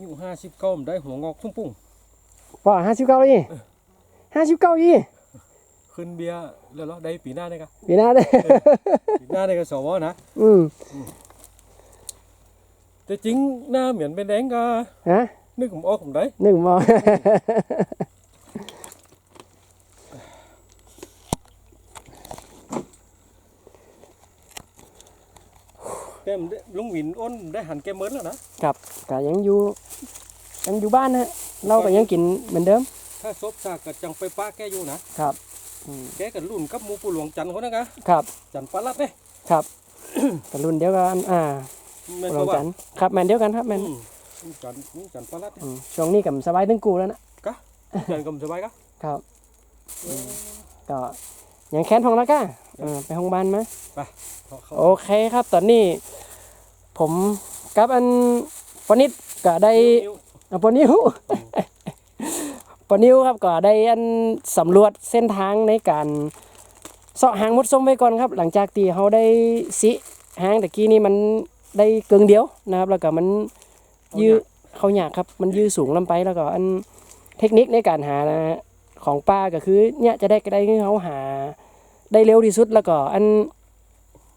อยู่ห้าสิบเก้ามันได้หัวงอกพุ่งปุ้งป่ห้าสิบเก้าอีห้าสิบเก้าอีขึ้นเบียร์แล้วเหรอได้ปีหน้าได้กะปีหน้าได้ปีหน้าได้กะสวนะอืมแต่จริงหน้าเหมือนเป็นแดงกะฮะนึกผมออกผมได้หนึ่งมอแต่มันได้ลุงหวินอ้นได้หันแกเมินแล้วนะครับก็ยังอยู่ ยังอยู่บ้านนะฮะเราก็ยังกินเหมือนเดิม ถ้าซบซากกะจังไปป้าแกอยู่นะครับอืมแกกันรุ่นกับหมูปูหลวงจันทร์คนนั้นกะครับจันทร์ปลาลัดเนี่ยครับ กันรุ่นเดียวกันอ่าแม่นรบ่องว่าจันทร์ครับแมนเดียวกันครับแมนอืมจันทร์จันทร์ปลาลัดเนี่ยอืมช่วงนี้กับสบายตึงกูแล้วนะจันทร์กำสบายกะ ครับก็ยังแค้นทองแล้วก้าอ่าไปห้องบ้านไหมเขาเขาโอเคครับ ตอนนี้ ผมกับอันปนิดก็ได้ นิ้ว อะปนิวปนิวครับก็ได้อันสำรวจเส้นทางในการเสาะหางมดส้มไว้ก่อนครับ หลังจากที่เขาได้สิหางตะกี้นี่มันได้เกิงเดียวนะครับ แล้วก็มันยื้อเขาอยากครับ มันยื้อสูงลำไปแล้วก็อันเทคนิคในการหานะฮะของป้าก็คือเนี่ยจะได้ก็ได้เขาหาได้เร็วที่สุดแล้วก็อัน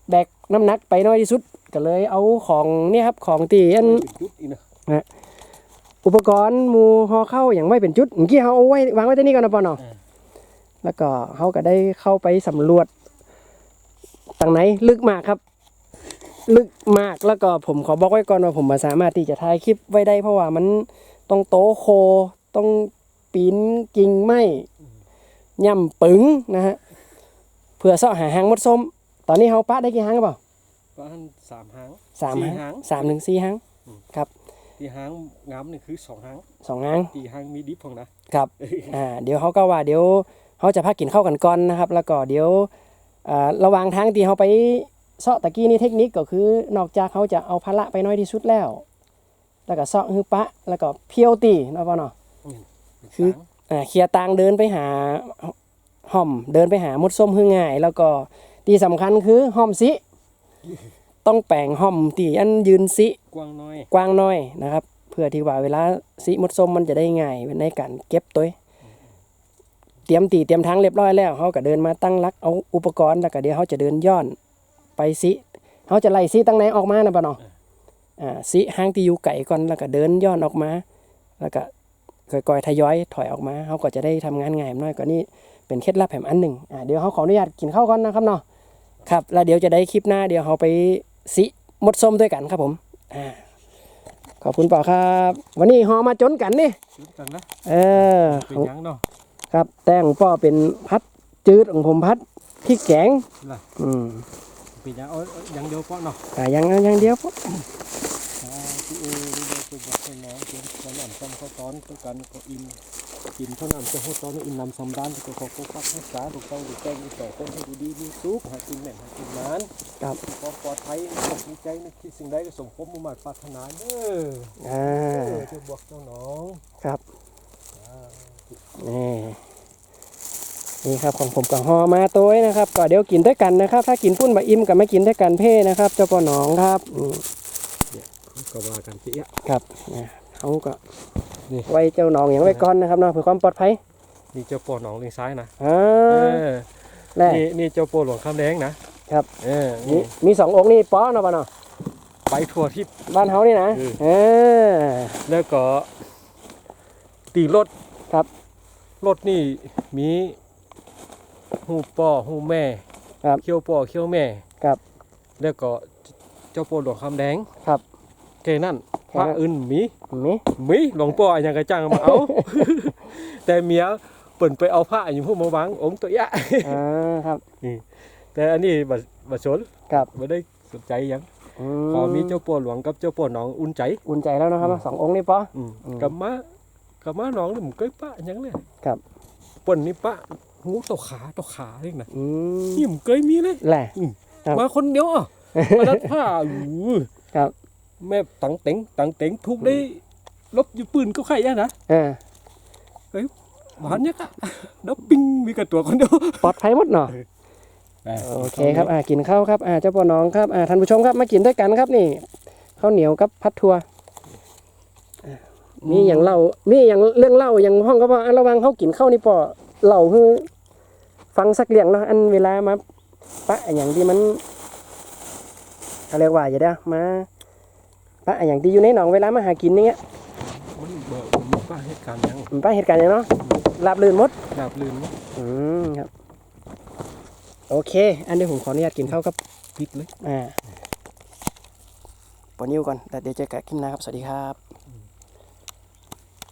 แบกน้ำหนักไปน้อยที่สุดก็เลยเอาของเนี่ยครับของตีอันเป็นจุดอีกนะ อุปกรณ์หมูห่อเข้าอย่างไม่เป็นจุดเมื่อกี้เขาเอาไว้วางไว้ที่นี่ก่อนนะปอนเนาะอ่าแล้วก็เขาก็ได้เข้าไปสำรวจทางไหนลึกมากครับ ลึกมากแล้วก็ผมขอบอกไว้ก่อนว่าผมมาสามารถที่จะถ่ายคลิปไว้ได้เพราะว่ามันต้องโตโคต้องปีนกิ่งไม้ย่ำปึงนะฮะเพื่อเสาะหาหางมดส้ม ตอนนี้เขาปะได้กี่หางกันเปล่าประมาณสามหางสามสี่หางหางสามถึงสี่หาง ตีหางงามนี่คือสองหางสองหางตีหางมีดิฟของนะครับอ่าเดี๋ยวเขาก็ว่าเดี๋ยวเขาจะพักกินข้าวกันก่อนนะครับ แล้วก็เดี๋ยวอ่าระหว่างทางที่เขาไปเสาะตะกี้นี่เทคนิคก็คือนอกจากเขาจะเอาพละไปน้อยที่สุดแล้ว แล้วก็เสาะฮือปะ แล้วก็เพียวตีเนาะพ่อเนาะคืออ่าเคลียร์ตังเดินไปหาห่อมเดินไปหามดส้มฮือง่าย แล้วก็ที่สำคัญคือห่อมสิ ต้องแปลงห่อมตีอันยืนสิกว้างน้อยกว้างน้อยนะครับ เพื่อที่ว่าเวลาสีมดส้มมันจะได้ง่ายในการเก็บตัวเตรียมตีเตรียมทางเรียบร้อยแล้วเขาก็เดินมาตั้งรักเอาอุปกรณ์แล้วก็เดี๋ยวเขาจะเดินย้อนไปสิเขาจะไล่สิตั้งไหนออกมานะปะเนาะอ่าสิห้างที่อยู่ไก่ก่อนแล้วก็เดินย้อนออกมา แล้วก็ค่อยๆทยอยถอยออกมาเขาก็จะได้ทำงานง่ายน้อยกว่านี้เป็นเคล็ดลับแผมอันหนึ่งอ่าเดี๋ยวเขาขออนุญาตกินข้าวก่อนนะครับเนาะครับ แล้วเดี๋ยวจะได้คลิปหน้าเดี๋ยวเขาไป สิมดส้มด้วยกันครับผมอ่าขอบคุณเปล่าครับ วันนี้หอมาจนกันนี่ซื้อกันนะเออเป็นของหยังเนาะครับ แต่ของป่อเป็นพัดจืดของผมพัดพริกแกงล่ะอืมเป็นหยังเอาเอาหยังเดียวก็เนาะอ่ายังยังเดียวปุ๊บอ่าที่เออเดี๋ยวจะบอกให้น้องเพิ่นขอน้ำซ้ำข้าวตอนก็กันก็อิ่ม กินเท่านั้นจะหัวตอนอิ่มน้ำซ้ำด้านก็ขอปกปักรักษาถูกต้องถูกแจ้งอีกต่อคนให้ดูดีมีสุขหากินแหม่งหากินนานครับขอปลอดภัยมีใจในคิดสิ่งใดก็สมความมุ่งมั่นปรารถนาเด้ออ่าเออจะบอกเจ้าน้องครับนี่นี่ครับของผมกับหอมาตัวไว้นะครับก็เดี๋ยวกินด้วยกันนะครับ ถ้ากินปุ้นบะอิ่มกับไม่กินด้วยกันเพ่นะครับ เจ้าปอหนองครับอืมก็ว่ากันเจ๊ะครับนะเขาก็ นี่ไว้เจ้าหนองอย่างไว้ก่อนนะครับเนาะเพื่อความปลอดภัยนี่เจ้าปอหนองเลงซ้ายนะอ่าเออแน่นี่นี่เจ้าปอหลวงข้ามแดงนะครับเออมีนี่มีสององค์นี่ป้อเนาะปอเนาะไปทั่วทิศบ้านเฮานี่นะเออเออแล้วก็ตีรถครับรถนี่มีหูป่อหูแม่ครับเขี้ยวป่อเขี้ยวแม่ครับ แล้วก็เจ้าปอหลวงคำแดงครับแค่นั้นแค่ พระนั้นอื่นมีมีมีหลวงป่ออนยังกระจ้างมาเอา แต่เมียเปิ่นไปเอาผ้าอยู่พวกมาวางองค์ตัวยะอ่าครับแต่อันนี้บับัสนครับไม่ได้สนใจหยังอืขอมีเจ้าป่อหลวงกับเจ้าป่อหนองอุ่นใจ อุ่นใจแล้วนะครับสององค์นี่ป้ออืมอืมกับมากับมาน้องนี่ผมเคยปะหยังเลยครับเปิ่นนี่ปะงูต่อขาต่อขาเลยนะอืมนี่ผมเคยมีเลยแหละครับมาคนเดียวอะมาดัดผ้าอู้ครับ แม่ตังเต็งตังเต็งทุกได้ลบอยู่ปืนก็ใครอะนะเออหวานยักอะแล้วปิ้งมีกับตัวคนเดียวปลอดภัยหมดเนาะโอเคครับอ่ากินข้าวครับอ่าเจ้าปอน้องครับอ่าท่านผู้ชมครับมากินด้วยกันครับนี่ข้าวเหนียวกับพัดทัวอ่ามีอย่างเล่ามีอย่างเรื่องเล่าอย่างห้องก็ว่าอันระหวังเขากินข้าวนี่ปอเล่าคือฟังสักเรื่องเนาะอันเวลามาปะอย่างที่มันอะไรยกว่าอย่าเด้อมา ปะอย่างที่อยู่ในหนองเวลามาหากินอย่างเงี้ยมันเบิกผมบอกว่าเหตุการณ์ยังมันปะเหตุการณ์อย่างเนาะราบลื่นหมดดาบลืมเนาะอืมครับ โอเค อันนี้ผมขออนุญาตกินข้าวกับพิษเลยอ่าปอนิ้วก่อนแต่เดี๋ยวเจอกันคลิปหน้าครับ สวัสดีครับ